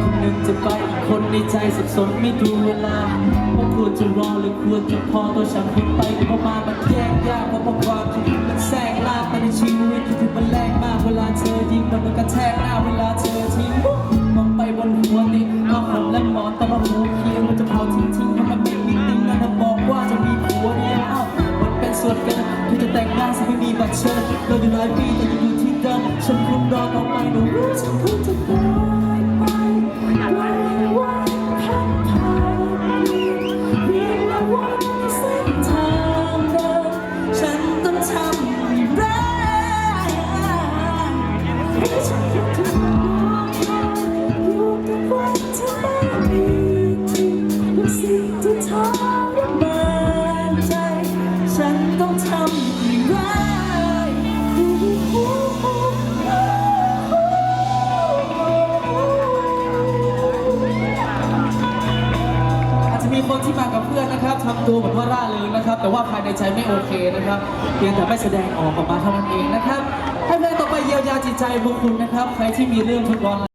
คนหนึ่งจะไปอีกคนในใจสับสนไม่ดูเวลา จะรอหรือควรจะพอตัวฉันคิดไปเดี๋ยวประมาณมันแยกยากเพราะเพระความจริงมันแทรกลากมาในชีวิตที่ถึงมันแรงมากเวลาเธอยิงมันมันกระแทกหน้าเวลาเธอทิ้งมองไปบนหัวติดก็ผมและหมอนแต่ว่าหัวเคียงมันจะเผาทิ้งทิ้งเพราะมันไม่มีติ้งนั่นบอกว่าจะมีผัวเดียวอ้าวมันเป็นส่วนเกินที่จะแต่งงานซึ่งไม่มีบัตรเชิญเราอยู่หลายปีแต่ยังอยู่ที่เดิมฉันคุ้นรอต่อไปหนูรู้ฉันคุ้นจะตา รมานใจ ฉันต้องทำอย่างไรอาจจะมีคนที่มากับเพื่อนนะครับทำตัวเหมือนว่าร่าเริงนะครับ แต่ว่าภายในใจไม่โอเคนะครับเพียงแต่ไม่แสดงออกออกมาเท่านั้นเองนะครับ ให้เพลงต่อไปเยียวยาจิตใจพวกคุณนะครับ ใครที่มีเรื่องทุกข์ร้อน